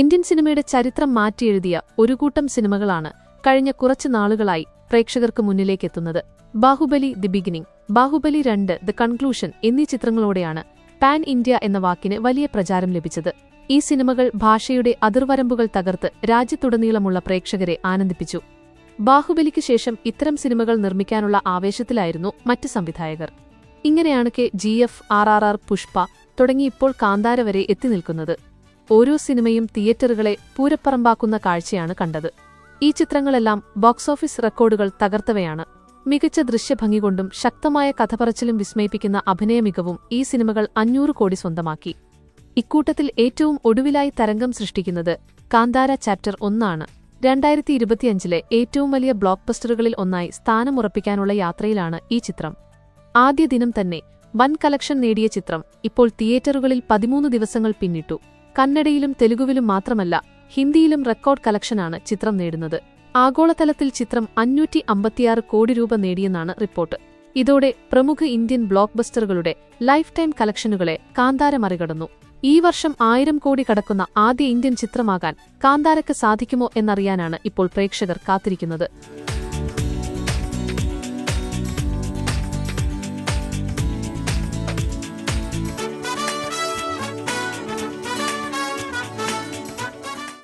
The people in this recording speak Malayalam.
ഇന്ത്യൻ സിനിമയുടെ ചരിത്രം മാറ്റിയെഴുതിയ ഒരു കൂട്ടം സിനിമകളാണ് കഴിഞ്ഞ കുറച്ചു നാളുകളായി പ്രേക്ഷകർക്ക് മുന്നിലേക്കെത്തുന്നത് ബാഹുബലി ദി ബിഗിനിങ് ബാഹുബലി രണ്ട് ദ കൺക്ലൂഷൻ എന്നീ ചിത്രങ്ങളോടെയാണ് പാൻ ഇന്ത്യ എന്ന വാക്കിന് വലിയ പ്രചാരം ലഭിച്ചത്. ഈ സിനിമകൾ ഭാഷയുടെ അതിർവരമ്പുകൾ തകർത്ത് രാജ്യത്തുടനീളമുള്ള പ്രേക്ഷകരെ ആനന്ദിപ്പിച്ചു. ബാഹുബലിക്ക് ശേഷം ഇത്തരം സിനിമകൾ നിർമ്മിക്കാനുള്ള ആവേശത്തിലായിരുന്നു മറ്റ് സംവിധായകർ. ഇങ്ങനെയാണ് K G F R R R Pushpa തുടങ്ങി ഇപ്പോൾ കാന്താര വരെ എത്തിനിൽക്കുന്നത് ഓരോ സിനിമയും തിയേറ്ററുകളെ പൂരപ്പറമ്പാക്കുന്ന കാഴ്ചയാണ് കണ്ടത്. ഈ ചിത്രങ്ങളെല്ലാം ബോക്സ് ഓഫീസ് റെക്കോർഡുകൾ തകർത്തവയാണ്. മികച്ച ദൃശ്യഭംഗി കൊണ്ടും ശക്തമായ കഥപറച്ചിലും വിസ്മയിപ്പിക്കുന്ന അഭിനയ മികവും ഈ സിനിമകൾ അഞ്ഞൂറ് കോടി സ്വന്തമാക്കി. ഇക്കൂട്ടത്തിൽ ഏറ്റവും ഒടുവിലായി തരംഗം സൃഷ്ടിക്കുന്നത് കാന്താര ചാപ്റ്റർ ഒന്നാണ്. രണ്ടായിരത്തി ഇരുപത്തിയഞ്ചിലെ ഏറ്റവും വലിയ ബ്ലോക്ക് ബസ്റ്ററുകളിൽ ഒന്നായി സ്ഥാനമുറപ്പിക്കാനുള്ള യാത്രയിലാണ് ഈ ചിത്രം. ആദ്യ ദിനം തന്നെ വൻ കലക്ഷൻ നേടിയ ചിത്രം ഇപ്പോൾ തിയേറ്ററുകളിൽ പതിമൂന്ന് ദിവസങ്ങൾ പിന്നിട്ടു. കന്നഡയിലും തെലുഗുവിലും മാത്രമല്ല ഹിന്ദിയിലും റെക്കോർഡ് കലക്ഷനാണ് ചിത്രം നേടുന്നത്. ആഗോളതലത്തിൽ ചിത്രം അഞ്ഞൂറ്റി അമ്പത്തിയാറ് കോടി രൂപ നേടിയെന്നാണ് റിപ്പോർട്ട്. ഇതോടെ പ്രമുഖ ഇന്ത്യൻ ബ്ലോക്ക് ബസ്റ്ററുകളുടെ ലൈഫ് ടൈം കലക്ഷനുകളെ കാന്താര മറികടന്നു. ഈ വർഷം ആയിരം കോടി കടക്കുന്ന ആദ്യ ഇന്ത്യൻ ചിത്രമാകാൻ കാന്താരക്ക് സാധിക്കുമോ എന്നറിയാനാണ് ഇപ്പോൾ പ്രേക്ഷകർ കാത്തിരിക്കുന്നത്.